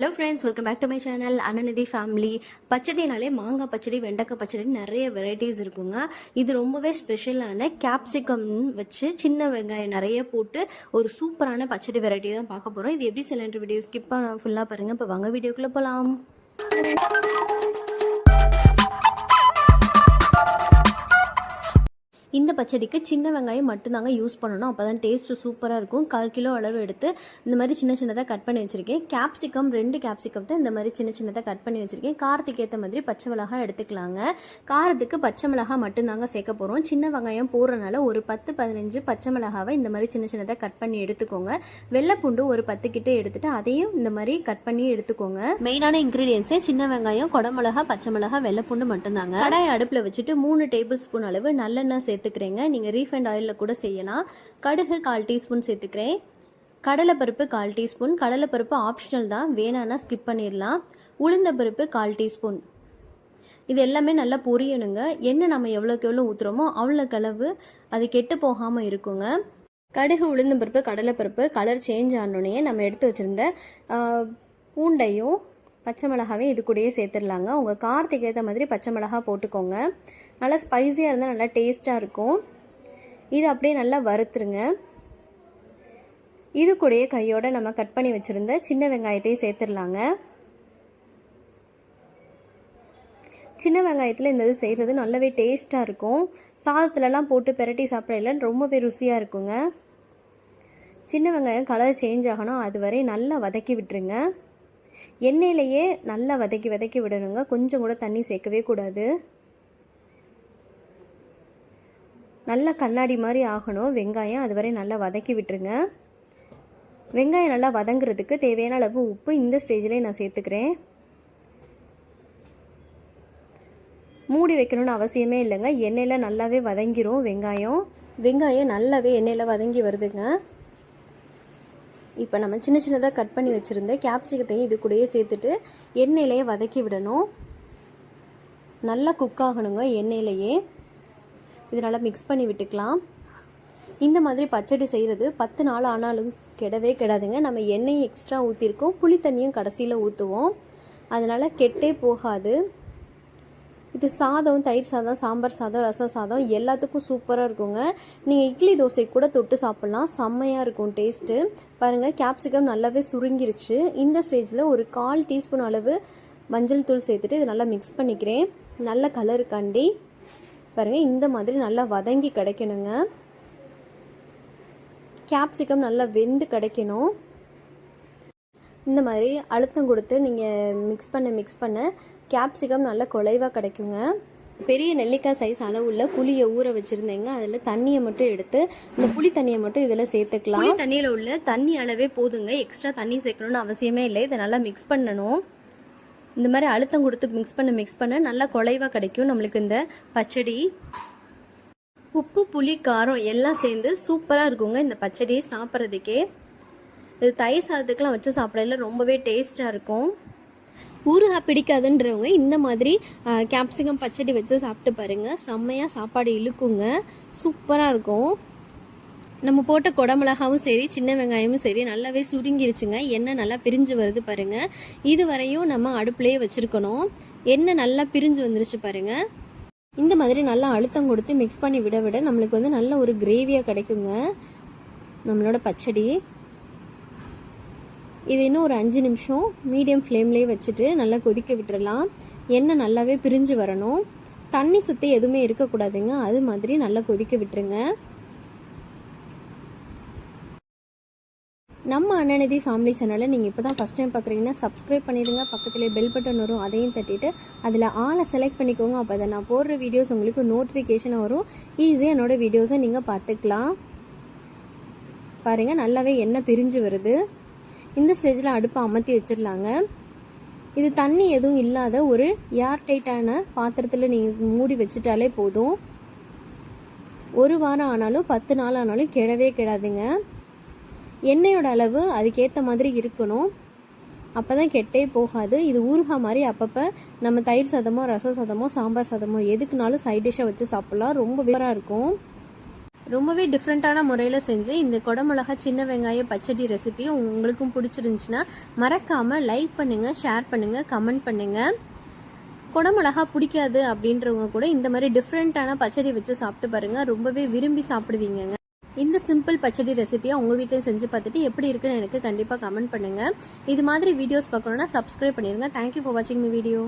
Hello friends welcome back to my channel Ananidhi family பச்சடினாலே மாங்காய் பச்சடி வெண்டைக்காய் பச்சடி நிறைய வெரைட்டிஸ் இருக்குங்க. இது ரொம்பவே ஸ்பெஷலான கேப்சிகம் வச்சு சின்ன வெங்காயம் நிறைய போட்டு ஒரு சூப்பரான பச்சடி வெரைட்டி தான் பார்க்க போகிறோம் இது எப்படி சிலிண்டர் வீடியோ ஸ்கிப் பண்ண ஃபுல்லாக பாருங்கள் இப்போ வாங்க வீடியோக்குள்ளே போகலாம் பச்சடிக்கு சின்ன வெங்காயம் மட்டும்தாங்க யூஸ் பண்ணணும். அப்போ தான் டேஸ்ட்டு சூப்பராக இருக்கும். கால் கிலோ அளவு எடுத்து இந்த மாதிரி சின்ன சின்னதாக கட் பண்ணி வச்சுருக்கேன். கேப்சிகம் ரெண்டு கேப்சிகம் தான் இந்த மாதிரி சின்ன சின்னதாக கட் பண்ணி வச்சுருக்கேன். காரத்துக்கு ஏற்ற மாதிரி பச்சை மிளகாய் எடுத்துக்கலாங்க. காரத்துக்கு பச்சை மிளகாய் மட்டும்தாங்க சேர்க்க போகிறோம் சின்ன வெங்காயம் போடுறனால ஒரு பத்து பதினஞ்சு பச்சை மிளகாவை இந்த மாதிரி சின்ன சின்னதாக கட் பண்ணி எடுத்துக்கோங்க. வெள்ளைப்பூண்டு ஒரு பத்து கிட்ட எடுத்துட்டு அதையும் இந்த மாதிரி கட் பண்ணி எடுத்துக்கோங்க. மெயினான இன்க்ரீடியன்ஸே சின்ன வெங்காயம் குடமிளகா பச்சை மிளகா வெள்ளைப்பூண்டு மட்டும்தாங்க. கடாய் அடுப்பில் வச்சுட்டு மூணு டேபிள் ஸ்பூன் அளவு நல்லெண்ணெய் சேர்த்துக்கிறேங்க. நீங்கள் ரீஃபைண்ட் ஆயிலில் கூட செய்யலாம். கடுகு கால் டீஸ்பூன் சேர்த்துக்கிறேன். கடலைப்பருப்பு கால் டீஸ்பூன். கடலைப்பருப்பு ஆப்ஷனல் தான். வேணான்னா ஸ்கிப் பண்ணிடலாம் உளுந்த பருப்பு கால் டீஸ்பூன். இது எல்லாமே நல்லா பொரியணுங்க. எண்ணெய் நம்ம எவ்வளோக்கு எவ்வளோ ஊற்றுறோமோ அவ்வளோக்கு அளவு அது கெட்டு போகாமல் இருக்குங்க. கடுகு உளுந்தம்பருப்பு கடலைப்பருப்பு கலர் சேஞ்ச் ஆனோடனே நம்ம எடுத்து வச்சுருந்த பூண்டையும் பச்சை மிளகாவே இது கூடயே சேர்த்துடலாங்க. உங்கள் காரத்துக்கு ஏற்ற மாதிரி பச்சை மிளகா போட்டுக்கோங்க. நல்லா ஸ்பைஸியாக இருந்தால் நல்லா டேஸ்ட்டாக இருக்கும். இது அப்படியே நல்லா வறுத்துருங்க. இது கூடயே கையோட நம்ம கட் பண்ணி வச்சுருந்த சின்ன வெங்காயத்தையும் சேர்த்துடலாங்க. சின்ன வெங்காயத்தில் இந்த இது செய்கிறது நல்லாவே டேஸ்ட்டாக இருக்கும். சாதத்துலலாம் போட்டு பெரட்டி சாப்பிடல ரொம்பவே ருசியாக இருக்குங்க. சின்ன வெங்காயம் கலர் சேஞ்ச் ஆகணும். அது வரை நல்லா வதக்கி விட்டுருங்க. எண்ணெயிலேயே நல்லா வதக்கி வதக்கி விடணுங்க. கொஞ்சம் கூட தண்ணி சேர்க்கவே கூடாது. நல்லா கண்ணாடி மாதிரி ஆகணும். வெங்காயம் அதுவரை நல்லா வதக்கி விட்டுருங்க. வெங்காயம் நல்லா வதங்குறதுக்கு தேவையான அளவு உப்பு இந்த ஸ்டேஜ்லேயே நான் சேர்த்துக்கிறேன். மூடி வைக்கணும்னு அவசியமே இல்லைங்க. எண்ணெயில் நல்லாவே வதங்கிரும் வெங்காயம். வெங்காயம் நல்லாவே எண்ணெயில் வதங்கி வருதுங்க. இப்போ நம்ம சின்ன சின்னதாக கட் பண்ணி வச்சுருந்த கேப்சிகத்தையும் இது கூடயே சேர்த்துட்டு எண்ணெயிலேயே வதக்கி விடணும். நல்லா குக் ஆகணுங்க எண்ணெயிலேயே. இது நல்லா மிக்ஸ் பண்ணி விட்டுக்கலாம். இந்த மாதிரி பச்சடி செய்கிறது பத்து நாள் ஆனாலும் கெடவே கெடாதுங்க. நம்ம எண்ணெய் எக்ஸ்ட்ரா ஊற்றிருக்கோம் புளி தண்ணியும் கடைசியில் ஊற்றுவோம் அதனால் கெட்டே போகாது. இது சாதம் தயிர் சாதம் சாம்பார் சாதம் ரசம் சாதம் எல்லாத்துக்கும் சூப்பராக இருக்குங்க. நீங்கள் இட்லி தோசை கூட தொட்டு சாப்பிட்லாம். செம்மையாக இருக்கும் டேஸ்ட்டு பாருங்கள் கேப்சிகம் நல்லாவே சுருங்கிருச்சு. இந்த ஸ்டேஜில் ஒரு கால் டீஸ்பூன் அளவு மஞ்சள் தூள் சேர்த்துட்டு இதை நல்லா மிக்ஸ் பண்ணிக்கிறேன். நல்ல கலருக்காண்டி பாருங்கள் இந்த மாதிரி நல்லா வதங்கி கிடைக்கணுங்க. கேப்சிகம் நல்லா வெந்து கிடைக்கணும். இந்த மாதிரி அழுத்தம் கொடுத்து நீங்கள் மிக்ஸ் பண்ண மிக்ஸ் பண்ண கேப்சிகம் நல்லா குலைவாக கிடைக்குங்க. பெரிய நெல்லிக்காய் சைஸ் அளவுள்ள புளியை ஊற வச்சுருந்தேங்க. அதில் தண்ணியை மட்டும் எடுத்து இந்த புளி தண்ணியை மட்டும் இதில் சேர்த்துக்கலாம். புளி தண்ணியில் உள்ள தண்ணி அளவே போதுங்க. எக்ஸ்ட்ரா தண்ணி சேர்க்கணும்னு அவசியமே இல்லை. இதை நல்லா மிக்ஸ் பண்ணணும். இந்த மாதிரி அழுத்தம் கொடுத்து மிக்ஸ் பண்ண மிக்ஸ் பண்ண. நல்லா குலைவாக கிடைக்கும் நம்மளுக்கு இந்த பச்சடி. உப்பு புளி காரம் எல்லாம் சேர்ந்து சூப்பராக இருக்குங்க இந்த பச்சடியை சாப்பிட்றதுக்கே. இது தயிர் சாதத்துக்கெலாம் வச்சு சாப்பிடல ரொம்பவே டேஸ்ட்டாக இருக்கும். ஊறுகாய் பிடிக்காதுன்றவங்க இந்த மாதிரி கேப்சிகம் பச்சடி வச்சு சாப்பிட்டு பாருங்கள் செம்மையாக சாப்பாடு இழுக்குங்க. சூப்பராக இருக்கும். நம்ம போட்ட குடமிளகாவும் சரி சின்ன வெங்காயமும் சரி நல்லாவே சுருங்கிருச்சுங்க. எண்ணெய் நல்லா பிரிஞ்சு வருது பாருங்கள் இது வரையும் நம்ம அடுப்புலேயே வச்சுருக்கணும். எண்ணெய் நல்லா பிரிஞ்சு வந்துருச்சு பாருங்கள் இந்த மாதிரி நல்லா அழுத்தம் கொடுத்து மிக்ஸ் பண்ணி விட விட நம்மளுக்கு வந்து நல்ல ஒரு கிரேவியாக கிடைக்குங்க. நம்மளோட பச்சடி. இது இன்னும் ஒரு அஞ்சு நிமிஷம் மீடியம் ஃப்ளேம்லேயே வச்சுட்டு நல்லா கொதிக்க விட்டுறலாம். எண்ணெய் நல்லாவே பிரிஞ்சு வரணும். தண்ணி சுற்றி எதுவுமே இருக்கக்கூடாதுங்க. அது மாதிரி நல்லா கொதிக்க விட்டுருங்க. நம்ம அண்ணநிதி ஃபேமிலி சேனலை நீங்கள் இப்போ தான் ஃபஸ்ட் டைம் பார்க்குறீங்கன்னா சப்ஸ்கிரைப் பண்ணிடுங்க. பக்கத்துலேயே பெல் பட்டன் வரும். அதையும் தட்டிட்டு அதில் ஆளை செலக்ட் பண்ணிக்கோங்க. அப்போ அதை நான் போடுற வீடியோஸ் உங்களுக்கு நோட்டிஃபிகேஷன் வரும். ஈஸியாக என்னோடய வீடியோஸை நீங்கள் பார்த்துக்கலாம். பாருங்கள் நல்லாவே எண்ணெய் பிரிஞ்சு வருது. இந்த ஸ்டேஜில் அடுப்பை அமர்த்தி வச்சிடலாங்க. இது தண்ணி எதுவும் இல்லாத ஒரு ஏர் டைட்டான பாத்திரத்தில் நீங்கள் மூடி வச்சுட்டாலே போதும். ஒரு வாரம் ஆனாலும் பத்து நாள் ஆனாலும் கெடவே கெடாதுங்க. எண்ணெயோட அளவு அதுக்கேற்ற மாதிரி இருக்கணும். அப்போ தான் கெட்டே போகாது. இது ஊறுகாய் மாதிரி அப்பப்போ நம்ம தயிர் சாதமோ ரசம் சாதமோ சாம்பார் சாதமோ எதுக்குனாலும் சைட் டிஷ்ஷாக வச்சு சாப்பிட்லாம். ரொம்ப வேறாக இருக்கும். ரொம்பவே டிஃப்ரெண்ட்டான முறையில் செஞ்சு இந்த குடமிளகா சின்ன வெங்காய பச்சடி ரெசிபியும் உங்களுக்கும் பிடிச்சிருந்துச்சுன்னா மறக்காமல் லைக் பண்ணுங்கள் ஷேர் பண்ணுங்கள் கமெண்ட் பண்ணுங்கள் குடமிளகா பிடிக்காது அப்படின்றவங்க கூட இந்த மாதிரி டிஃப்ரெண்ட்டான பச்சடி வச்சு சாப்பிட்டு பாருங்கள் ரொம்பவே விரும்பி சாப்பிடுவீங்கங்க. இந்த சிம்பிள் பச்சடி ரெசிபியை உங்கள் வீட்டில் செஞ்சு பார்த்துட்டு எப்படி இருக்குன்னு எனக்கு கண்டிப்பாக கமெண்ட் பண்ணுங்கள் இது மாதிரி வீடியோஸ் பார்க்கணுன்னா சப்ஸ்கிரைப் பண்ணிடுங்க தேங்க்யூ ஃபார் வாட்சிங் மீ வீடியோ